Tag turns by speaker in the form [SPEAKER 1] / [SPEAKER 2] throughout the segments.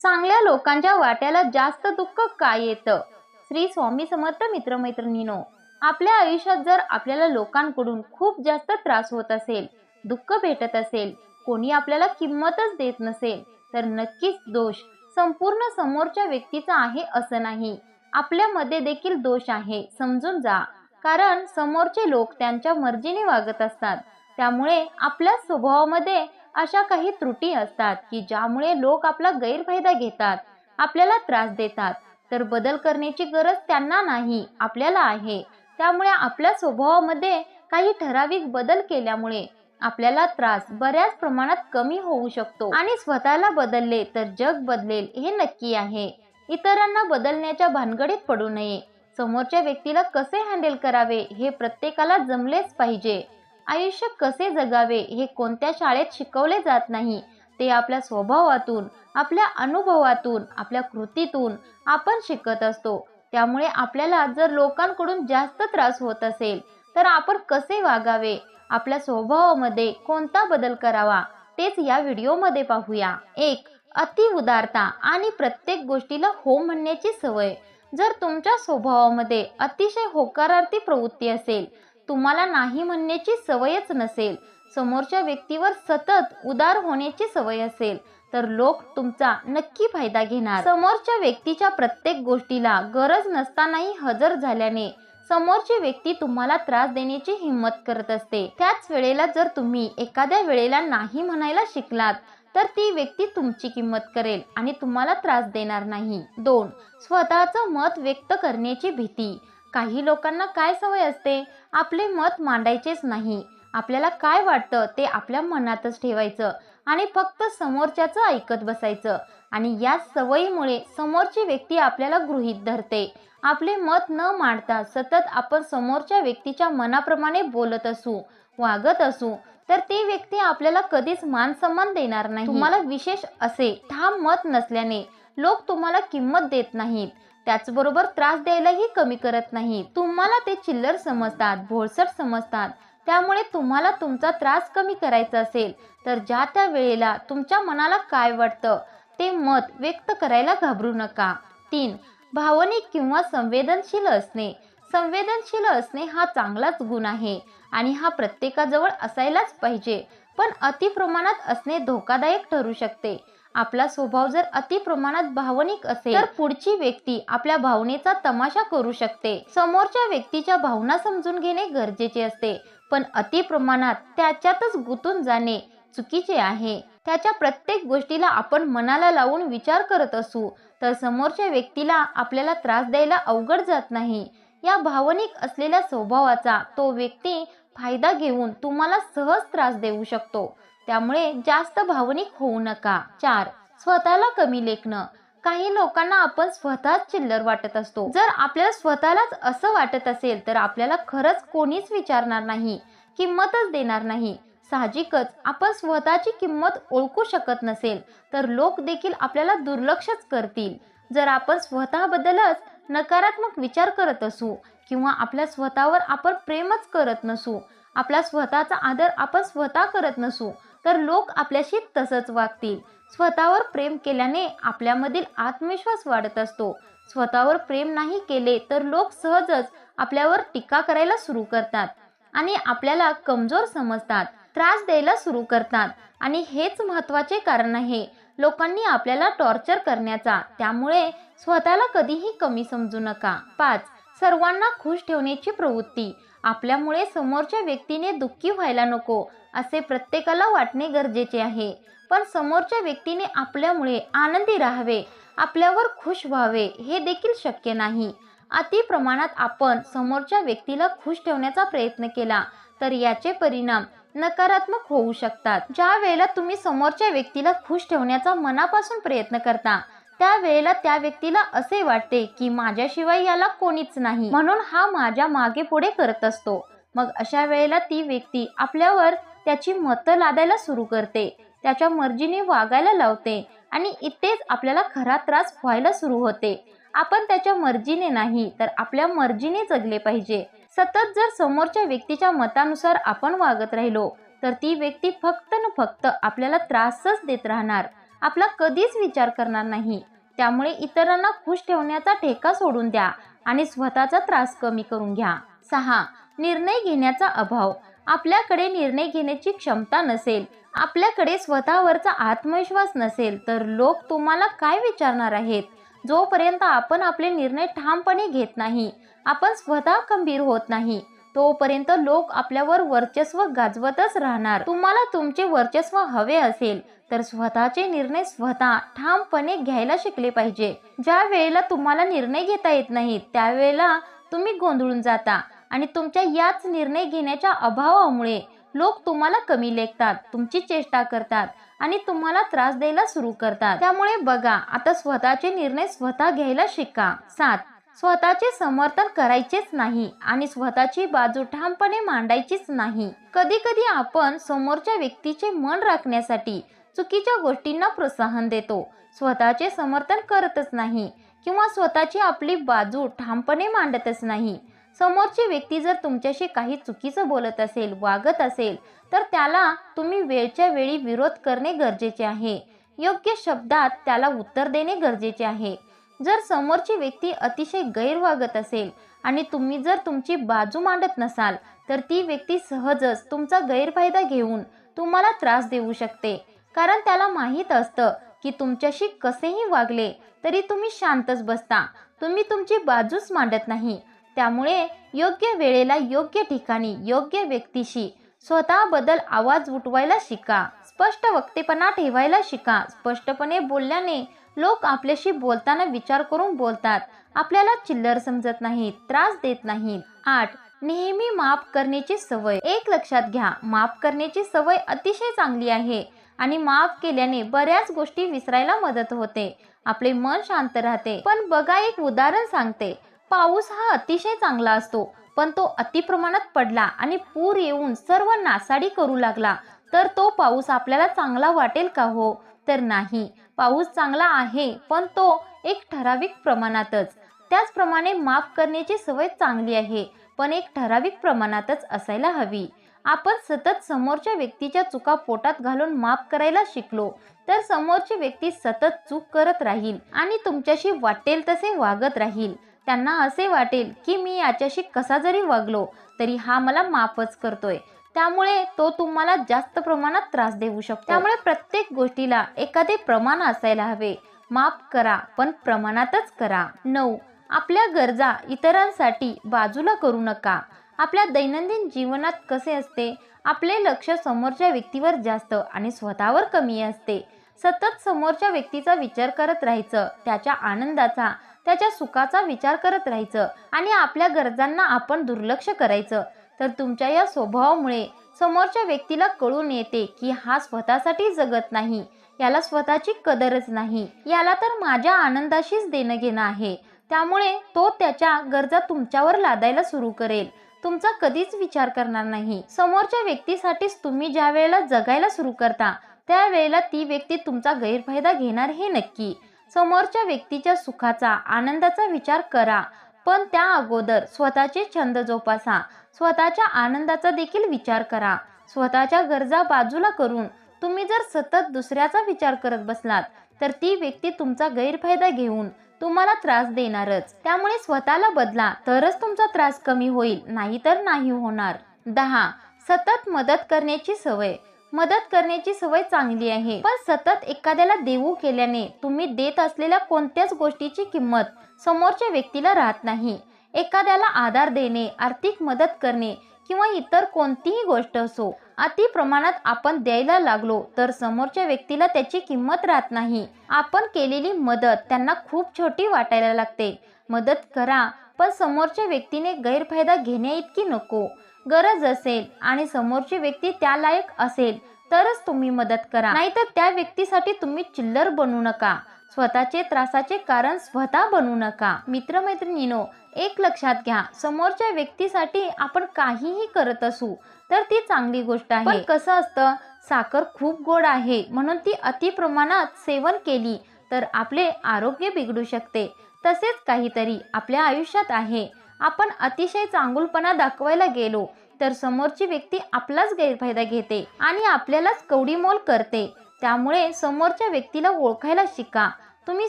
[SPEAKER 1] चांगल्या लोकांच्या वाट्याला जास्त दुःख काय येतं? श्री स्वामी समर्थ मित्रमैत्रिणीनो आपल्या आयुष्यात जर आपल्याला लोकांकडून खूप जास्त त्रास होत असेल दुःख भेटत असेल कोणी आपल्याला किंमतच देत नसेल तर नक्कीच दोष संपूर्ण समोरच्या व्यक्तीचा आहे असं नाही. आपल्यामध्ये देखील दोष आहे समजून जा. कारण समोरचे लोक त्यांच्या मर्जीने वागत असतात. त्यामुळे आपल्या स्वभावामध्ये अशा काही त्रुटी असतात की ज्यामुळे लोक आपला गैरफायदा घेतात आपल्याला त्रास देतात. तर बदल करण्याची गरज त्यांना नाही आपल्याला आहे. त्यामुळे आपल्या स्वभावामध्ये काही ठराविक बदल केल्यामुळे आपल्याला त्रास बऱ्याच प्रमाणात कमी होऊ शकतो. आणि स्वतःला बदलले तर जग बदलेल हे नक्की आहे. इतरांना बदलण्याच्या भानगडीत पडू नये. समोरच्या व्यक्तीला कसे हँडल करावे हे प्रत्येकाला जमलेच पाहिजे. आयुष्य कसे जगावे हे कोणत्या शाळेत शिकवले जात नाही? ते आपल्या स्वभावातून आपल्या अनुभवातून आपल्या कृतीतून आपण शिकत असतो. त्यामुळे आपल्याला जर लोकांकडून जास्त त्रास होत असेल तर आपण कसे वागावे? आपल्या स्वभावामध्ये कोणता बदल करावा? तेच या व्हिडिओमध्ये पाहूया. एक अति उदारता आणि प्रत्येक गोष्टीला हो म्हणण्याची सवय. जर तुमच्या स्वभावामध्ये अतिशय होकारार्थी प्रवृत्ती असेल तुम्हाला नाही म्हणण्याची सवयच नसेल. समोरच्या व्यक्तीवर सतत उदार होण्याची सवय असेल तर लोक तुमचा नक्की फायदा घेणार. समोरच्या व्यक्तीच्या प्रत्येक गोष्टीला गरज नसतानाही हजर झाल्याने समोरची व्यक्ती तुम्हाला त्रास देण्याची हिंमत करत असते. त्याच वेळेला जर तुम्ही एखाद्या वेळेला नाही म्हणायला शिकलात तर ती व्यक्ती तुमची किंमत करेल आणि तुम्हाला त्रास देणार नाही. दोन स्वतःचं मत व्यक्त करण्याची भीती. काही लोकांना काय सवय असते? आपले मत मांडायचेच नाही. आपल्याला काय वाटतं ते आपल्या मनातच ठेवायचं आणि फक्त समोरच्याचं ऐकत बसायचं. आणि या सवयीमुळे समोरची व्यक्ती आपल्याला गृहीत धरते. आपले मत न मांडता सतत आपण समोरच्या व्यक्तीच्या मनाप्रमाणे बोलत असू वागत असू तर ती व्यक्ती आपल्याला कधीच मान सन्मान देणार नाही. तुम्हाला विशेष असे ठाम मत नसल्याने लोक तुम्हाला किंमत देत नाहीत. त्याचबरोबर त्रास द्यायलाही कमी करत नाही. तुम्हाला ते चिल्लर समजतात भोळसट समजतात. त्यामुळे तुम्हाला तुमचा त्रास कमी करायचा असेल तर ज्या त्या वेळेला तुमच्या मनाला काय वाटतं ते मत व्यक्त करायला घाबरू नका. तीन भावनिक किंवा संवेदनशील असणे. संवेदनशील असणे हा चांगलाच गुण आहे आणि हा प्रत्येकाजवळ असायलाच पाहिजे पण अति प्रमाणात असणे धोकादायक ठरू शकते. आपला स्वभाव जर अति प्रमाणात भावनिक असेल तर पुढची व्यक्ती आपल्या भावनेचा तमाशा करू शकते. समोरच्या व्यक्तीच्या भावना समजून घेणे गरजेचे असते पण अति प्रमाणात त्याच्यातच गुंतून जाणे चुकीचे आहे. त्याच्या प्रत्येक गोष्टीला आपण मनाला लावून विचार करत असू तर समोरच्या व्यक्तीला आपल्याला त्रास द्यायला अवघड जात नाही. या भावनिक असलेल्या स्वभावाचा तो व्यक्ती फायदा घेऊन तुम्हाला सहज त्रास देऊ शकतो. त्यामुळे जास्त भावनिक होऊ नका. चार स्वतःला कमी लेखणं. काही लोकांना आपण स्वतःच चिल्लर वाटत असतो. जर आपल्याला स्वतःलाच असं वाटत असेल तर आपल्याला खरंच कोणीच विचारणार नाही किंमतच देणार नाही. साहजिकच आपण स्वतःची किंमत ओळखू शकत नसेल तर लोक देखील आपल्याला दुर्लक्षच करतील. जर आपण स्वतःबद्दलच नकारात्मक विचार करत असू किंवा आपल्या स्वतःवर आपण प्रेमच करत नसू आपला स्वतःचा आदर आपण स्वतः करत नसू तर लोक आपल्याशी तसंच वागतील. स्वतःवर प्रेम केल्याने आपल्यामधील आत्मविश्वास वाढत असतो. स्वतःवर प्रेम नाही केले तर लोक सहजच आपल्यावर टीका करायला सुरू करतात आणि आपल्याला कमजोर समजतात त्रास द्यायला सुरू करतात आणि हेच महत्त्वाचे कारण आहे. लोकांनी आपल्याला टॉर्चर करण्याचा त्यामुळे स्वतःला कधीही कमी समजू नका. पाच सर्वांना खुश ठेवण्याची प्रवृत्ती. आपल्यामुळे समोरच्या व्यक्तीने दुःखी व्हायला नको असे प्रत्येकाला वाटणे गरजेचे आहे. पण समोरच्या व्यक्तीने आपल्यामुळे आनंदी राहावे आपल्यावर खुश व्हावे हे देखील शक्य नाही. अति प्रमाणात आपण समोरच्या व्यक्तीला खुश ठेवण्याचा प्रयत्न केला तर याचे परिणाम नकारात्मक होऊ शकतात. ज्या वेळेला तुम्ही समोरच्या व्यक्तीला खुश ठेवण्याचा मनापासून प्रयत्न करता त्यावेळेला त्या व्यक्तीला असे वाटते की माझ्याशिवाय याला कोणीच नाही. म्हणून हा माझ्या मागे पुढे करत असतो. मग अशा वेळेला ती व्यक्ती आपल्यावर त्याची मतं लादायला सुरू करते. त्याच्या मर्जीने वागायला लावते आणि इथेच आपल्याला खरा त्रास व्हायला सुरू होते. आपण त्याच्या मर्जीने नाही तर आपल्या मर्जीने जगले पाहिजे. सतत जर समोरच्या व्यक्तीच्या मतानुसार आपण वागत राहिलो तर ती व्यक्ती फक्त न फक्त आपल्याला त्रासच देत राहणार. आपला कधीच विचार करणार नाही. त्यामुळे इतरांना खुश ठेवण्याचा ठेका सोडून द्या आणि स्वतःचा त्रास कमी करून घ्या. सहा. निर्णय घेण्याचा अभाव. आपल्याकडे निर्णय घेण्याची क्षमता नसेल. आपल्याकडे स्वतःवरचा आत्मविश्वास नसेल तर लोक तुम्हाला काय विचारणार आहेत? जोपर्यंत आपण आपले निर्णय ठामपणे घेत नाही आपण स्वतः खंबीर होत नाही. तोपर्यंत लोक आपल्यावर वर्चस्व गाजवतच राहणार. तुम्हाला तुमचे वर्चस्व हवे असेल तर स्वतःचे निर्णय स्वतः ठामपणे घ्यायला शिकले पाहिजे. ज्या वेळेला तुम्हाला निर्णय घेता येत नाहीत त्यावेळेला तुम्ही गोंधळून जाता आणि तुमच्या याच निर्णय घेण्याच्या अभावामुळे लोक तुम्हाला कमी लेखतात तुमची चेष्टा करतात आणि तुम्हाला त्रास द्यायला सुरू करतात. त्यामुळे बघा आता स्वतःचे निर्णय स्वतः घ्यायला शिका. सात स्वतःचे समर्थन करायचेच नाही आणि स्वतःची बाजू ठामपणे मांडायचीच नाही. कधी कधी आपण समोरच्या व्यक्तीचे मन राखण्यासाठी चुकीच्या गोष्टींना प्रोत्साहन देतो. स्वतःचे समर्थन करतच नाही किंवा स्वतःची आपली बाजू ठामपणे मांडतच नाही. समोरची व्यक्ती जर तुमच्याशी काही चुकीचं बोलत असेल वागत असेल तर त्याला तुम्ही वेळच्या वेळी विरोध करणे गरजेचे आहे. योग्य शब्दात त्याला उत्तर देणे गरजेचे आहे. जर समोरची व्यक्ती अतिशय गैरवागत असेल आणि तुम्ही जर तुमची बाजू मांडत नसाल तर ती व्यक्ती सहजच तुमचा गैरफायदा घेऊन तुम्हाला त्रास देऊ शकते. कारण त्याला माहीत असतं की तुमच्याशी कसेही वागले तरी तुम्ही शांतच बसता. तुम्ही तुमची बाजूच मांडत नाही. त्यामुळे योग्य वेळेला योग्य ठिकाणी योग्य व्यक्तीशी स्वतःबद्दल आवाज उठवायला शिका. स्पष्ट वक्तेपणा ठेवायला शिका. स्पष्टपणे बोलल्याने लोक आपल्याशी बोलताना विचार करून बोलतात. आपल्याला चिल्लर समजत नाहीत त्रास देत नाहीत. आठ नेहमी माफ करण्याची सवय. एक लक्षात घ्या माफ करण्याची सवय अतिशय चांगली आहे आणि माफ केल्याने बऱ्याच गोष्टी विसरायला मदत होते. आपले मन शांत राहते. पण बघा एक उदाहरण सांगते. पाऊस हा अतिशय चांगला असतो पण तो अतिप्रमाणात पडला आणि पूर येऊन सर्व नासाडी करू लागला. तर तो पाऊस आपल्याला चांगला वाटेल का हो? तर नाही. पाऊस चांगला आहे पण तो एक ठराविक प्रमाणातच. त्याचप्रमाणे माफ करण्याची सवय चांगली आहे पण एक ठराविक प्रमाणातच असायला हवी. आपण सतत समोरच्या व्यक्तीच्या चुका पोटात घालून माफ करायला शिकलो तर समोरची व्यक्ती सतत चूक करत राहील आणि तुमच्याशी वाटेल तसे वागत राहील. त्यांना असे वाटेल की मी याच्याशी कसा जरी वागलो तरी हा मला माफच करतोय. त्यामुळे तो तुम्हाला जास्त प्रमाणात त्रास देऊ शकतो. त्यामुळे प्रत्येक गोष्टीला एखादे प्रमाण असायला हवे. माफ करा पण प्रमाणातच करा. नऊ. आपल्या गरजा इतरांसाठी बाजूला करू नका. आपल्या दैनंदिन जीवनात कसे असते? आपले लक्ष समोरच्या व्यक्तीवर जास्त आणि स्वतःवर कमी असते. सतत समोरच्या व्यक्तीचा विचार करत राहायचं त्याच्या आनंदाचा त्याच्या सुखाचा विचार करत राहायचं आणि आपल्या गरजांना आपण दुर्लक्ष करायचं. तर तुमच्या या स्वभावामुळे समोरच्या व्यक्तीला कळून येते की हा स्वतःसाठी जगत नाही. याला स्वतःची कदरच नाही. याला तर माझ्या आनंदाशीच देणं घेणं आहे. त्यामुळे तो त्याच्या गरजा तुमच्यावर लादायला सुरू करेल. तुमचा कधीच विचार करणार नाही. समोरच्या व्यक्तीसाठीच तुम्ही ज्या वेळेला जगायला सुरू करता त्यावेळेला ती व्यक्ती तुमचा गैरफायदा घेणार हे नक्की. समोरच्या व्यक्तीच्या सुखाचा आनंदाचा विचार करा. पण त्या अगोदर स्वतःचे छंद जोपासा. स्वतःच्या आनंदाचा देखील विचार करा. स्वतःच्या गरजा बाजूला करून तुम्ही जर सतत दुसऱ्याचा विचार करत बसलात तर ती व्यक्ती तुमचा गैरफायदा घेऊन तुम्हाला त्रास देणारच. त्यामुळे स्वतःला बदला तरच तुमचा त्रास कमी होईल नाहीतर नाही होणार. दहा. सतत मदत करण्याची सवय. मदत करण्याची सवय चांगली आहे. पण सतत एखाद्याला देऊ केल्याने तुम्ही देत असलेल्या कोणत्याच गोष्टीची किंमत समोरच्या व्यक्तीला राहत नाही. एखाद्याला आधार देणे आर्थिक मदत करणे किंवा इतर कोणतीही गोष्ट असो अति प्रमाणात आपण द्यायला लागलो तर समोरच्या व्यक्तीला त्याची किंमत राहत नाही. आपण केलेली मदत त्यांना खूप छोटी वाटायला लागते. मदत करा पण समोरच्या व्यक्तीने गैरफायदा घेण्या इतकी नको. गरज असेल आणि समोरची व्यक्ती त्या लायक असेल तरच तुम्ही मदत करा. नाहीतर त्या व्यक्तीसाठी तुम्ही चिल्लर बनू नका. स्वतःचे त्रासाचे कारण स्वतः बनू नका. मित्रमैत्रिणीनो एक लक्षात घ्या समोरच्या व्यक्तीसाठी आपण काहीही करत असू तर ती चांगली गोष्ट आहे. पण कसं असतं साखर खूप गोड आहे म्हणून ती अति प्रमाणात सेवन केली तर आपले आरोग्य बिघडू शकते. तसेच काहीतरी आपल्या आयुष्यात आहे. आपण अतिशय चांगुलपणा दाखवायला गेलो तर समोरची व्यक्ती आपलाच गैरफायदा घेते आणि आपल्यालाच कवडीमोल करते. त्यामुळे समोरच्या व्यक्तीला ओळखायला शिका. तुम्ही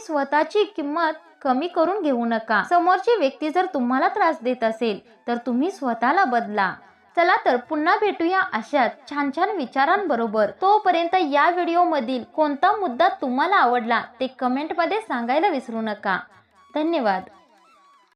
[SPEAKER 1] स्वतःची किंमत कमी करून घेऊ नका. समोरची व्यक्ती जर तुम्हाला त्रास देत असेल तर तुम्ही स्वतःला बदला. चला तर पुन्हा भेटूया अशाच छान छान विचारांबरोबर. तोपर्यंत या व्हिडिओमधील कोणता मुद्दा तुम्हाला आवडला ते कमेंटमध्ये सांगायला विसरू नका. धन्यवाद.